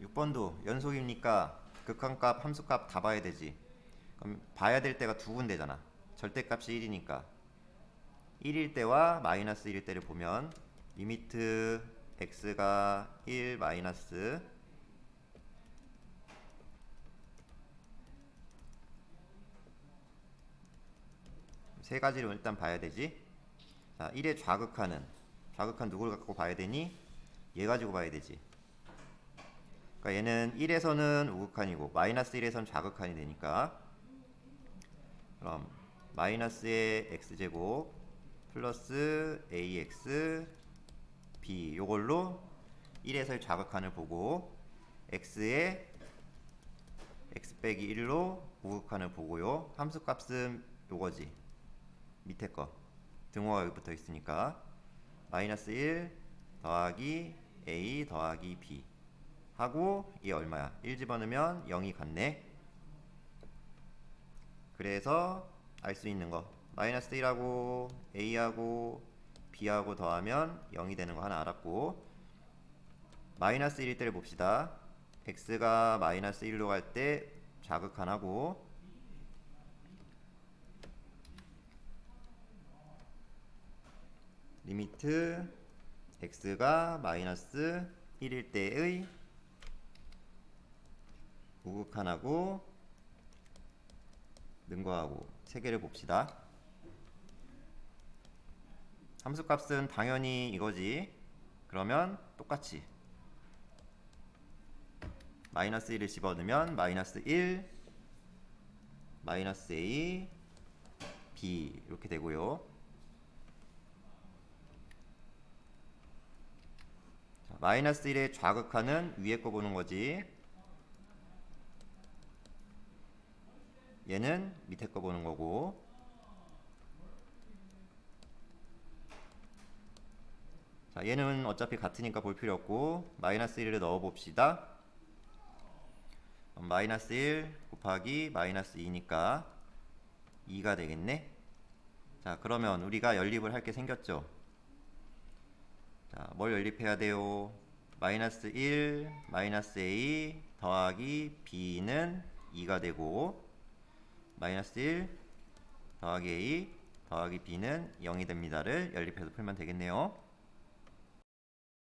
6번도 연속이니까 극한값, 함수값 다 봐야 되지. 그럼 봐야 될 때가 두 군데잖아. 절대값이 1이니까. 1일 때와 마이너스 1일 때를 보면 리미트 x가 1 마이너스 세 가지를 일단 봐야 되지. 자, 1의 좌극한은 좌극한 누구를 갖고 봐야 되니? 얘 가지고 봐야 되지. 그러니까 얘는 1에서는 우극한이고 마이너스 1에서는 좌극한이 되니까 그럼 마이너스의 x제곱 플러스 ax b 요걸로 1에서의 좌극한을 보고 x의 x 빼기 1로 우극한을 보고요. 함수값은 요거지. 밑에 거 등호가 여기 붙어 있으니까 마이너스 1 더하기 a 더하기 b 하고 이게 얼마야? 1 집어넣으면 0이 같네. 그래서 알 수 있는 거 마이너스 1하고 a하고 b하고 더하면 0이 되는 거 하나 알았고 마이너스 1일 때를 봅시다. x가 마이너스 1로 갈 때 자극한하고 리미트 x가 마이너스 1일 때의 우극한하고 능가하고 세 개를 봅시다. 함수값은 당연히 이거지. 그러면 똑같이 마이너스 1을 집어넣으면 마이너스 1 마이너스 a b 이렇게 되고요. 자, 마이너스 1의 좌극하는 위에 거 보는 거지. 얘는 밑에 거 보는 거고. 자, 얘는 어차피 같으니까 볼 필요 없고 마이너스 1을 넣어 봅시다. 마이너스 1 곱하기 마이너스 2니까 2가 되겠네. 자, 그러면 우리가 연립을 할 게 생겼죠. 자, 뭘 연립해야 돼요? 마이너스 1, 마이너스 a 더하기 b는 2가 되고 마이너스 1 더하기 a 더하기 b는 0이 됩니다를 연립해서 풀면 되겠네요.